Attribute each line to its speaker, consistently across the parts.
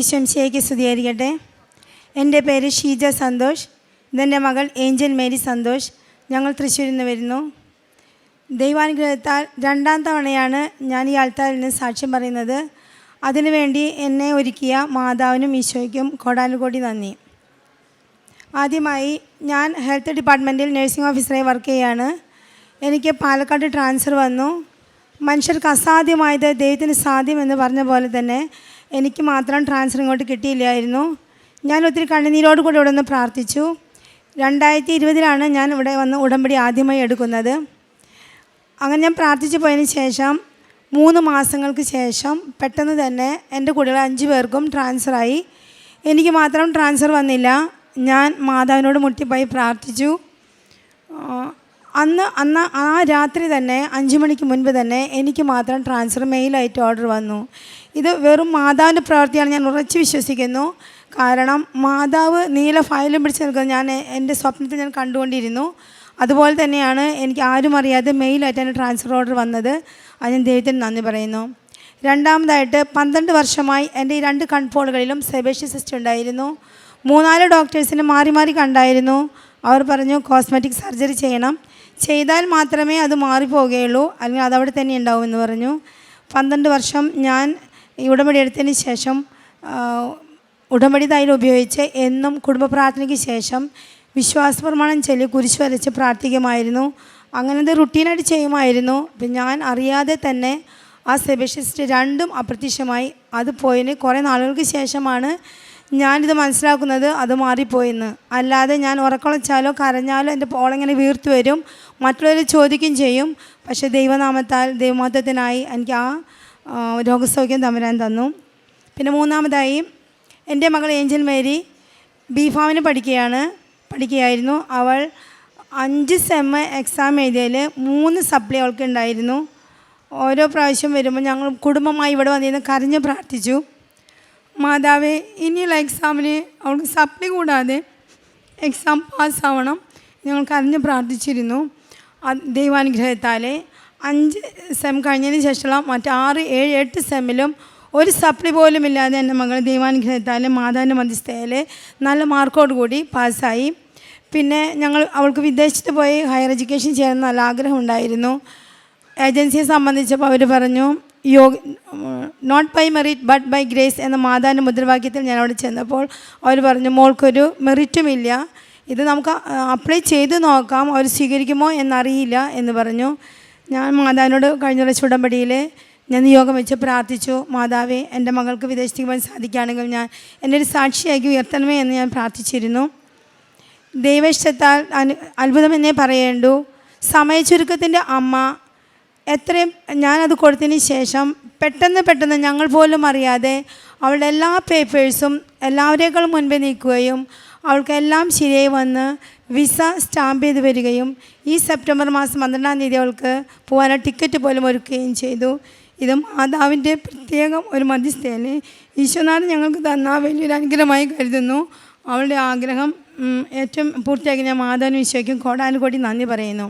Speaker 1: ഈശ്വംശയ്ക്ക് സ്തുതിയായിരിക്കട്ടെ. എന്റെ പേര് ഷീജ സന്തോഷ്. ഇതെന്റെ മകൾ ഏഞ്ചൽ മേരി സന്തോഷ്. ഞങ്ങൾ തൃശ്ശൂരിൽ നിന്ന് വരുന്നു. ദൈവാനുഗ്രഹത്താൽ രണ്ടാം തവണയാണ് ഞാൻ ഈ ആൾത്താരിൽ നിന്ന് സാക്ഷ്യം പറയുന്നത്. അതിനുവേണ്ടി എന്നെ ഒരുക്കിയ മാതാവിനും ഈശോയ്ക്കും കോടാനുകോടി നന്ദി. ആദ്യമായി ഞാൻ ഹെൽത്ത് ഡിപ്പാർട്ട്മെന്റിൽ നഴ്സിംഗ് ഓഫീസറായി വർക്ക് ചെയ്യുകയാണ്. എനിക്ക് പാലക്കാട് ട്രാൻസ്ഫർ വന്നു. മനുഷ്യർക്ക് അസാധ്യമായത് ദൈവത്തിന് സാധ്യമെന്ന് പറഞ്ഞ പോലെ തന്നെ എനിക്ക് മാത്രം ട്രാൻസ്ഫർ ഇങ്ങോട്ട് കിട്ടിയില്ലായിരുന്നു. ഞാൻ ഒത്തിരി കണ്ണുനീരോട് കൂടി ഇവിടെ നിന്ന് പ്രാർത്ഥിച്ചു. രണ്ടായിരത്തി ഇരുപതിലാണ് ഞാൻ ഇവിടെ വന്ന് ഉടമ്പടി ആദ്യമായി എടുക്കുന്നത്. അങ്ങനെ ഞാൻ പ്രാർത്ഥിച്ചു പോയതിന് ശേഷം മൂന്ന് മാസങ്ങൾക്ക് ശേഷം പെട്ടെന്ന് തന്നെ എന്റെ കുട്ടികൾ അഞ്ച് പേർക്കും ട്രാൻസ്ഫറായി എനിക്ക് മാത്രം ട്രാൻസ്ഫർ വന്നില്ല. ഞാൻ മാതാവിനോട് മുട്ടിപ്പോയി പ്രാർത്ഥിച്ചു. അന്ന് അന്ന് ആ രാത്രി തന്നെ അഞ്ച് മണിക്ക് മുൻപ് തന്നെ എനിക്ക് മാത്രം ട്രാൻസ്ഫർ മെയിലായിട്ട് ഓർഡർ വന്നു. ഇത് വെറും മാതാവിന്റെ പ്രവൃത്തിയാണ് ഞാൻ ഉറച്ചു വിശ്വസിക്കുന്നു. കാരണം മാതാവ് നീല ഫയലും പിടിച്ച് നിൽക്കുന്നത് ഞാൻ എന്റെ സ്വപ്നത്തിൽ ഞാൻ കണ്ടുകൊണ്ടിരുന്നു. അതുപോലെ തന്നെയാണ് എനിക്ക് ആരും അറിയാതെ മെയിലായിട്ട് എന്റെ ട്രാൻസ്ഫർ ഓർഡർ വന്നത്. അത് ഞാൻ ദൈവത്തിന് നന്ദി പറയുന്നു. രണ്ടാമതായിട്ട് പന്ത്രണ്ട് വർഷമായി എന്റെ ഈ രണ്ട് കൺപോളുകളിലും സെബേഷ്യ സിസ്റ്റ് ഉണ്ടായിരുന്നു. മൂന്നാൽ ഡോക്ടേഴ്സിനെ മാറി മാറി കണ്ടായിരുന്നു. അവർ പറഞ്ഞു കോസ്മെറ്റിക് സർജറി ചെയ്യണം. ചെയ്താൽ മാത്രമേ അത് മാറിപ്പോവുകയുള്ളൂ. അല്ലെങ്കിൽ അതവിടെ തന്നെ ഉണ്ടാവും എന്ന് പറഞ്ഞു. പന്ത്രണ്ട് വർഷം ഞാൻ ഈ ഉടമ്പടി എടുത്തതിന് ശേഷം ഉടമ്പടി തൈലം ഉപയോഗിച്ച് എന്നും കുടുംബ പ്രാർത്ഥനയ്ക്ക് ശേഷം വിശ്വാസ പ്രമാണം ചൊല്ലി കുരിശ് വരച്ച് പ്രാർത്ഥിക്കുമായിരുന്നു. അങ്ങനത്തെ റുട്ടീനായിട്ട് ചെയ്യുമായിരുന്നു. അപ്പം ഞാൻ അറിയാതെ തന്നെ ആ സെബഷ്യസ്റ്റ് രണ്ടും അപ്രത്യക്ഷമായി. അത് പോയതിന് കുറേ നാളുകൾക്ക് ശേഷമാണ് ഞാനിത് മനസ്സിലാക്കുന്നത് അത് മാറിപ്പോയിന്ന്. അല്ലാതെ ഞാൻ ഉറക്കളച്ചാലോ കരഞ്ഞാലോ എന്റെ പോളിങ്ങനെ വീർത്തു വരും. മറ്റുള്ളവർ ചോദിക്കുകയും ചെയ്യും. പക്ഷേ ദൈവനാമത്താൽ ദൈവമഹത്വത്തിനായി എനിക്ക് ആ, രോഗസൗഖ്യം തമ്പുരാൻ തന്നു. പിന്നെ മൂന്നാമതായി എന്റെ മകൾ ഏഞ്ചൽ മേരി ബി ഫാമിന് പഠിക്കുകയാണ്. പഠിക്കുകയായിരുന്നു. അവൾ അഞ്ച് സെമ്മ് എക്സാം എഴുതിയതിൽ മൂന്ന് സപ്ലി അവൾക്ക് ഉണ്ടായിരുന്നു. ഓരോ പ്രാവശ്യം വരുമ്പോൾ ഞങ്ങൾ കുടുംബമായി ഇവിടെ വന്നിരുന്ന് കരഞ്ഞ് പ്രാർത്ഥിച്ചു. മാതാവേ ഇനിയുള്ള എക്സാമിന് അവൾക്ക് സപ്ലി കൂടാതെ എക്സാം പാസ്സാവണം ഞങ്ങൾ കരഞ്ഞ് പ്രാർത്ഥിച്ചിരുന്നു. ദൈവാനുഗ്രഹത്താലെ അഞ്ച് സെം കഴിഞ്ഞതിന് ശേഷമുള്ള മറ്റാറ് ഏഴ് എട്ട് സെമ്മിലും ഒരു സപ്ലി പോലും ഇല്ലാതെ എന്റെ മകൾ ദൈവാനുഗ്രഹത്താലെ മാതാവിന്റെ മധ്യസ്ഥയിൽ നല്ല മാർക്കോട് കൂടി പാസ്സായി. പിന്നെ ഞങ്ങൾ അവൾക്ക് വിദേശത്ത് പോയി ഹയർ എഡ്യൂക്കേഷൻ ചെയ്യാൻ നല്ല ആഗ്രഹം ഉണ്ടായിരുന്നു. ഏജൻസിയെ സംബന്ധിച്ചപ്പോൾ അവർ പറഞ്ഞു yoga not by merit but by grace എന്ന മാതാവിന്റെ മുദ്രാവാക്യത്തിൽ ഞാൻ അവിടെ ചെന്നപ്പോൾ അവർ പറഞ്ഞു മോൾക്കൊരു മെറിറ്റുമില്ല ഇത് നമുക്ക് അപ്ലൈ ചെയ്ത് നോക്കാം. അവർ സ്വീകരിക്കുമോ എന്നറിയില്ല എന്ന് പറഞ്ഞു. ഞാൻ മാതാവിനോട് കഴിഞ്ഞ പ്രാവശ്യം ഉടമ്പടിയിൽ ഞാൻ നിയോഗം വെച്ച് പ്രാർത്ഥിച്ചു. മാതാവ് എന്റെ മകൾക്ക് വിദേശത്തേക്ക് പോകാൻ സാധിക്കുകയാണെങ്കിൽ ഞാൻ എന്റെ ഒരു സാക്ഷിയാക്കി ഉയർത്തണമേ എന്ന് ഞാൻ പ്രാർത്ഥിച്ചിരുന്നു. ദൈവേഷ്ടത്താൽ അനു അത്ഭുതമെന്നേ പറയേണ്ടു. സമയചുരുക്കത്തിന്റെ അമ്മ എത്രയും ഞാനത് കൊടുത്തതിന് ശേഷം പെട്ടെന്ന് പെട്ടെന്ന് ഞങ്ങൾ പോലും അറിയാതെ അവളുടെ എല്ലാ പേപ്പേഴ്സും എല്ലാവരേക്കാളും മുൻപേ നീക്കുകയും അവൾക്കെല്ലാം ശരിയായി വന്ന് വിസ സ്റ്റാമ്പ് ചെയ്ത് വരികയും ഈ സെപ്റ്റംബർ മാസം പന്ത്രണ്ടാം തീയതി അവൾക്ക് പോകാനുള്ള ടിക്കറ്റ് പോലും ഒരുക്കുകയും ചെയ്തു. ഇത് മാതാവിന്റെ പ്രത്യേകം ഒരു മധ്യസ്ഥയാണ് ഈശ്വനാഥ് ഞങ്ങൾക്ക് തന്ന വലിയൊരു അനുഗ്രഹമായി കരുതുന്നു. അവളുടെ ആഗ്രഹം ഏറ്റവും പൂർത്തിയാക്കി ഞാൻ മാതാവിനും ഈശോയ്ക്കും കോടാനുകോടി നന്ദി പറയുന്നു.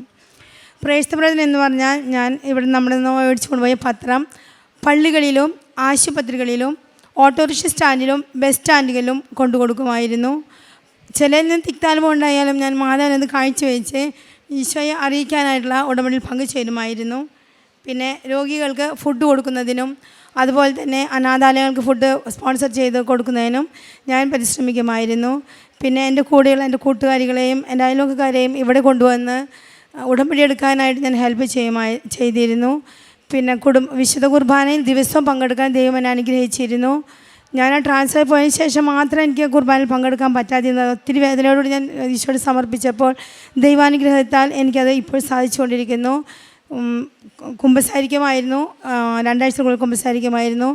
Speaker 1: പ്രേസ്തപ്രദൻ എന്ന് പറഞ്ഞാൽ ഞാൻ ഇവിടെ നമ്മുടെ നിന്ന് മേടിച്ചു കൊണ്ടുപോയ പത്രം. പള്ളികളിലും ആശുപത്രികളിലും ഓട്ടോറിക്ഷ സ്റ്റാൻഡിലും ബസ് സ്റ്റാൻഡുകളിലും കൊണ്ടു കൊടുക്കുമായിരുന്നു ചിലതിന് തിക്താലും ഉണ്ടായാലും ഞാൻ മാതാവിനത് കാഴ്ചവെച്ച് ഈശോയെ അറിയിക്കാനായിട്ടുള്ള ഉടമ്പടിയിൽ പങ്കുചേരുമായിരുന്നു പിന്നെ രോഗികൾക്ക് ഫുഡ് കൊടുക്കുന്നതിനും അതുപോലെ തന്നെ അനാഥാലയങ്ങൾക്ക് ഫുഡ് സ്പോൺസർ ചെയ്ത് കൊടുക്കുന്നതിനും ഞാൻ പരിശ്രമിക്കുമായിരുന്നു. പിന്നെ എന്റെ കൂടെയുള്ള എന്റെ കൂട്ടുകാരികളെയും എന്റെ അയൽവക്കക്കാരെയും ഇവിടെ കൊണ്ടുവന്ന് ഉടമ്പടി എടുക്കാനായിട്ട് ഞാൻ ഹെൽപ്പ് ചെയ്യുമായി ചെയ്തിരുന്നു. പിന്നെ കുടുംബ വിശുദ്ധ കുർബാനയിൽ ദിവസവും പങ്കെടുക്കാൻ ദൈവം എന്നെ അനുഗ്രഹിച്ചിരുന്നു. ഞാൻ ആ ട്രാൻസ്ഫർ പോയതിന് ശേഷം മാത്രം എനിക്ക് കുർബാനയിൽ പങ്കെടുക്കാൻ പറ്റാതിരുന്നത് ഒത്തിരി വേദനയോടുകൂടി ഞാൻ ഈശോട് സമർപ്പിച്ചപ്പോൾ ദൈവാനുഗ്രഹത്താൽ എനിക്കത് ഇപ്പോൾ സാധിച്ചുകൊണ്ടിരിക്കുന്നു. കുംഭസാരിക്കുമായിരുന്നു രണ്ടാഴ്ചകൾ കുംഭസാരിക്കുമായിരുന്നു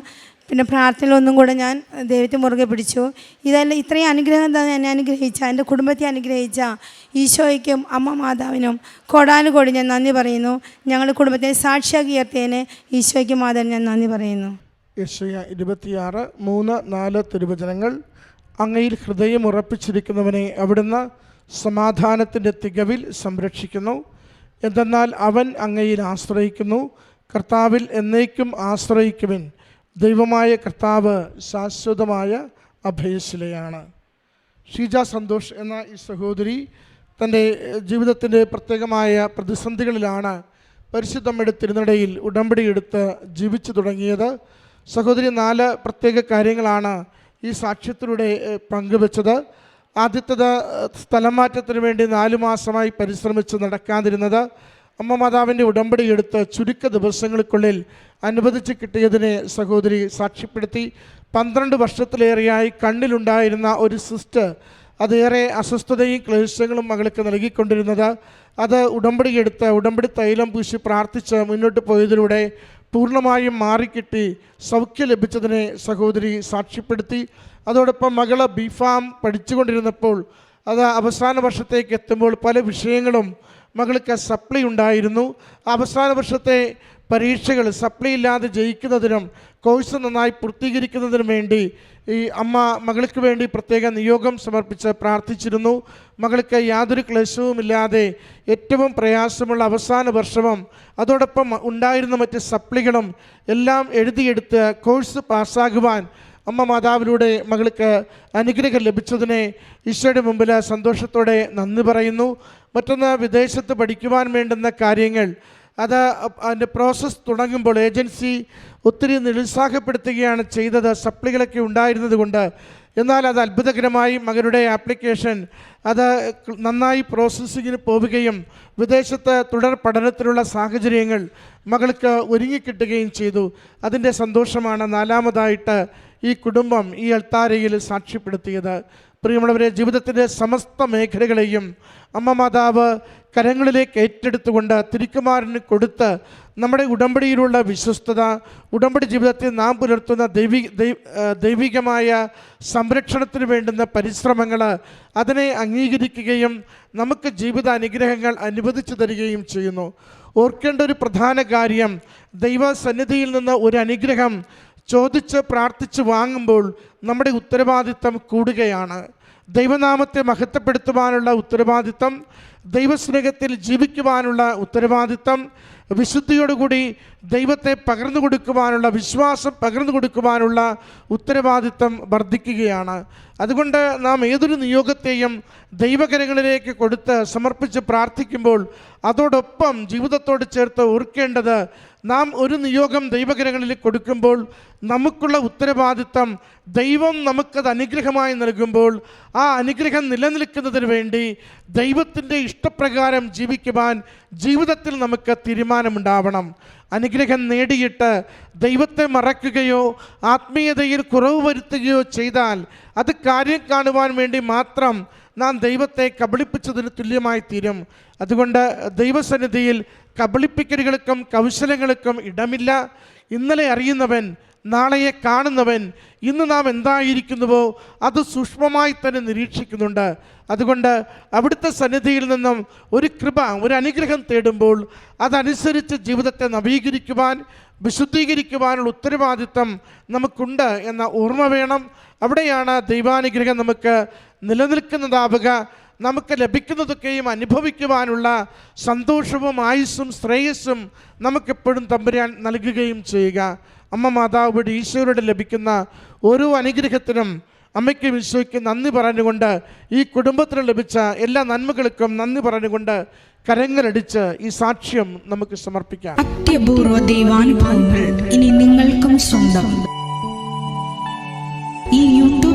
Speaker 1: പിന്നെ പ്രാർത്ഥനയിലൊന്നും കൂടെ ഞാൻ ദൈവത്തെ മുറുകെ പിടിച്ചു. ഇതെല്ലാം ഇത്രയും അനുഗ്രഹം തന്നെ എന്നെ അനുഗ്രഹിച്ച എന്റെ കുടുംബത്തെ അനുഗ്രഹിച്ച ഈശോയ്ക്കും അമ്മ മാതാവിനും കോടാനുകോടി ഞാൻ നന്ദി പറയുന്നു. ഞങ്ങളുടെ കുടുംബത്തെ സാക്ഷിയാക്കി ഉയർത്തിയതിന് ഈശോയ്ക്കും മാതാവിന് ഞാൻ നന്ദി പറയുന്നു.
Speaker 2: യശയ ഇരുപത്തിയാറ് മൂന്ന് നാല് തിരുവചനങ്ങൾ. അങ്ങയിൽ ഹൃദയം ഉറപ്പിച്ചിരിക്കുന്നവനെ അവിടുന്ന് സമാധാനത്തിന്റെ തികവിൽ സംരക്ഷിക്കുന്നു. എന്തെന്നാൽ അവൻ അങ്ങയിൽ ആശ്രയിക്കുന്നു. കർത്താവിൽ എന്നേക്കും ആശ്രയിക്കുവിൻ. ദൈവമായ കർത്താവ് ശാശ്വതമായ അഭയശിലയാണ്. ഷീജ സന്തോഷ് എന്ന ഈ സഹോദരി തന്റെ ജീവിതത്തിന്റെ പ്രത്യേകമായ പ്രതിസന്ധികളിലാണ് പരിശുദ്ധമ്മയുടെ തിരുനടയിൽ ഉടമ്പടി ജീവിച്ചു തുടങ്ങിയത്. സഹോദരി നാല് പ്രത്യേക കാര്യങ്ങളാണ് ഈ സാക്ഷ്യത്തിലൂടെ പങ്കുവെച്ചത്. ആദ്യത്തത് ഏഹ്, സ്ഥലം മാറ്റത്തിന് വേണ്ടി നാല് മാസമായി പരിശ്രമിച്ച് നടക്കാതിരുന്നത് അമ്മ മാതാവിന്റെ ഉടമ്പടി എടുത്ത് ചുരുക്ക ദിവസങ്ങൾക്കുള്ളിൽ അനുവദിച്ച് കിട്ടിയതിനെ സഹോദരി സാക്ഷ്യപ്പെടുത്തി. പന്ത്രണ്ട് വർഷത്തിലേറെയായി കണ്ണിലുണ്ടായിരുന്ന ഒരു സിസ്റ്റ് അതേറെ അസ്വസ്ഥതയും ക്ലേശങ്ങളും മകൾക്ക് നൽകിക്കൊണ്ടിരുന്നത്. അത് ഉടമ്പടി എടുത്ത് ഉടമ്പടി തൈലം പൂശി പ്രാർത്ഥിച്ച് മുന്നോട്ട് പോയതിലൂടെ പൂർണമായും മാറിക്കിട്ടി സൗഖ്യം ലഭിച്ചതിനെ സഹോദരി സാക്ഷ്യപ്പെടുത്തി. അതോടൊപ്പം മകൾ ബി ഫാം പഠിച്ചുകൊണ്ടിരുന്നപ്പോൾ അത് അവസാന വർഷത്തേക്ക് എത്തുമ്പോൾ പല വിഷയങ്ങളും മകൾക്ക് സപ്ലി ഉണ്ടായിരുന്നു. അവസാന വർഷത്തെ പരീക്ഷകൾ സപ്ലി ഇല്ലാതെ ജയിക്കുന്നതിനും കോഴ്സ് നന്നായി പൂർത്തീകരിക്കുന്നതിന് വേണ്ടി ഈ അമ്മ മകൾക്ക് വേണ്ടി പ്രത്യേക നിയോഗം സമർപ്പിച്ച് പ്രാർത്ഥിച്ചിരുന്നു. മകൾക്ക് യാതൊരു ക്ലേശവുമില്ലാതെ ഏറ്റവും പ്രയാസമുള്ള അവസാന വർഷവും അതോടൊപ്പം ഉണ്ടായിരുന്ന മറ്റ് സപ്ലികളും എല്ലാം എഴുതിയെടുത്ത് കോഴ്സ് പാസ്സാകുവാൻ അമ്മ മാതാവിലൂടെ മകൾക്ക് അനുഗ്രഹം ലഭിച്ചതിനെ ഈശോയുടെ മുമ്പിൽ സന്തോഷത്തോടെ നന്ദി പറയുന്നു. മറ്റൊന്ന് വിദേശത്ത് പഠിക്കുവാൻ വേണ്ടുന്ന കാര്യങ്ങൾ. അത് അതിന്റെ പ്രോസസ്സ് തുടങ്ങുമ്പോൾ ഏജൻസി ഒത്തിരി നിരുത്സാഹപ്പെടുത്തുകയാണ് ചെയ്തത് സപ്ലികളൊക്കെ ഉണ്ടായിരുന്നത് കൊണ്ട്. എന്നാൽ അത് അത്ഭുതകരമായി മകരുടെ ആപ്ലിക്കേഷൻ അത് നന്നായി പ്രോസസ്സിങ്ങിന് പോവുകയും വിദേശത്ത് തുടർ പഠനത്തിനുള്ള സാഹചര്യങ്ങൾ മകൾക്ക് ഒരുങ്ങിക്കിട്ടുകയും ചെയ്തു. അതിന്റെ സന്തോഷമാണ് നാലാമതായിട്ട് ഈ കുടുംബം ഈ അൾത്താരയിൽ സാക്ഷ്യപ്പെടുത്തിയത്. പ്രിയമുള്ളവരെ ജീവിതത്തിന്റെ സമസ്ത മേഖലകളെയും അമ്മ മാതാവ് കരങ്ങളിലേക്ക് ഏറ്റെടുത്തുകൊണ്ട് തിരുക്കുമാരന് കൊടുത്ത് നമ്മുടെ ഉടമ്പടിയിലുള്ള വിശ്വസ്തത ഉടമ്പടി ജീവിതത്തിൽ നാം പുലർത്തുന്ന ദൈവി ദൈവികമായ സംരക്ഷണത്തിന് വേണ്ടുന്ന പരിശ്രമങ്ങൾ അതിനെ അംഗീകരിക്കുകയും നമുക്ക് ജീവിത അനുഗ്രഹങ്ങൾ അനുവദിച്ചു തരികയും ചെയ്യുന്നു. ഓർക്കേണ്ട ഒരു പ്രധാന കാര്യം ദൈവസന്നിധിയിൽ നിന്ന് ഒരു അനുഗ്രഹം ചോദിച്ച് പ്രാർത്ഥിച്ച് വാങ്ങുമ്പോൾ നമ്മുടെ ഉത്തരവാദിത്തം കൂടുകയാണ്. ദൈവനാമത്തെ മഹത്വപ്പെടുത്തുവാനുള്ള ഉത്തരവാദിത്തം ദൈവസ്നേഹത്തിൽ ജീവിക്കുവാനുള്ള ഉത്തരവാദിത്തം വിശുദ്ധിയോടുകൂടി ദൈവത്തെ പകർന്നു കൊടുക്കുവാനുള്ള വിശ്വാസം പകർന്നു കൊടുക്കുവാനുള്ള ഉത്തരവാദിത്തം വർദ്ധിക്കുകയാണ്. അതുകൊണ്ട് നാം ഏതൊരു നിയോഗത്തെയും ദൈവകരങ്ങളിലേക്ക് കൊടുത്ത് സമർപ്പിച്ച് പ്രാർത്ഥിക്കുമ്പോൾ അതോടൊപ്പം ജീവിതത്തോട് ചേർത്ത് ഓർക്കേണ്ടത് നാം ഒരു നിയോഗം ദൈവകരങ്ങളിൽ കൊടുക്കുമ്പോൾ നമുക്കുള്ള ഉത്തരവാദിത്തം ദൈവം നമുക്കത് അനുഗ്രഹമായി നൽകുമ്പോൾ ആ അനുഗ്രഹം നിലനിൽക്കുന്നതിന് വേണ്ടി ദൈവത്തിന്റെ ഇഷ്ടപ്രകാരം ജീവിക്കുവാൻ ജീവിതത്തിൽ നമുക്ക് തീരുമാനമുണ്ടാവണം. അനുഗ്രഹം നേടിയിട്ട് ദൈവത്തെ മറക്കുകയോ ആത്മീയതയിൽ കുറവ് വരുത്തുകയോ ചെയ്താൽ അത് കാര്യം കാണുവാൻ വേണ്ടി മാത്രം നാം ദൈവത്തെ കബളിപ്പിച്ചതിന് തുല്യമായി തീരും. അതുകൊണ്ട് ദൈവസന്നിധിയിൽ കബളിപ്പിക്കലുകൾക്കും കൗശലങ്ങൾക്കും ഇടമില്ല. ഇന്നലെ അറിയുന്നവൻ നാളെയെ കാണുന്നവൻ ഇന്ന് നാം എന്തായിരിക്കുന്നുവോ അത് സൂക്ഷ്മമായി തന്നെ നിരീക്ഷിക്കുന്നുണ്ട്. അതുകൊണ്ട് അവിടുത്തെ സന്നിധിയിൽ നിന്നും ഒരു കൃപ ഒരു അനുഗ്രഹം തേടുമ്പോൾ അതനുസരിച്ച് ജീവിതത്തെ നവീകരിക്കുവാൻ വിശുദ്ധീകരിക്കുവാനുള്ള ഉത്തരവാദിത്തം നമുക്കുണ്ട് എന്ന ഓർമ്മ വേണം. അവിടെയാണ് ദൈവാനുഗ്രഹം നമുക്ക് നിലനിൽക്കുന്നതാവുക നമുക്ക് ലഭിക്കുന്നതൊക്കെയും അനുഭവിക്കുവാനുള്ള സന്തോഷവും ആയുസ്സും ശ്രേയസ്സും നമുക്കെപ്പോഴും തമ്പുരാൻ നൽകുകയും ചെയ്യുക. അമ്മ മാതാവോട് ഈശോയുടെ ലഭിക്കുന്ന ഓരോ അനുഗ്രഹത്തിനും അമ്മയ്ക്കും ഈശോയ്ക്കും നന്ദി പറഞ്ഞുകൊണ്ട് ഈ കുടുംബത്തിന് ലഭിച്ച എല്ലാ നന്മകൾക്കും നന്ദി പറഞ്ഞുകൊണ്ട് കരങ്ങളടിച്ച് ഈ സാക്ഷ്യം നമുക്ക് സമർപ്പിക്കാം.
Speaker 3: അത്യപൂർവ ദൈവാനുഭവങ്ങൾ ഇനി നിങ്ങൾക്കും സ്വന്തം. ഈ യൂട്യൂബ്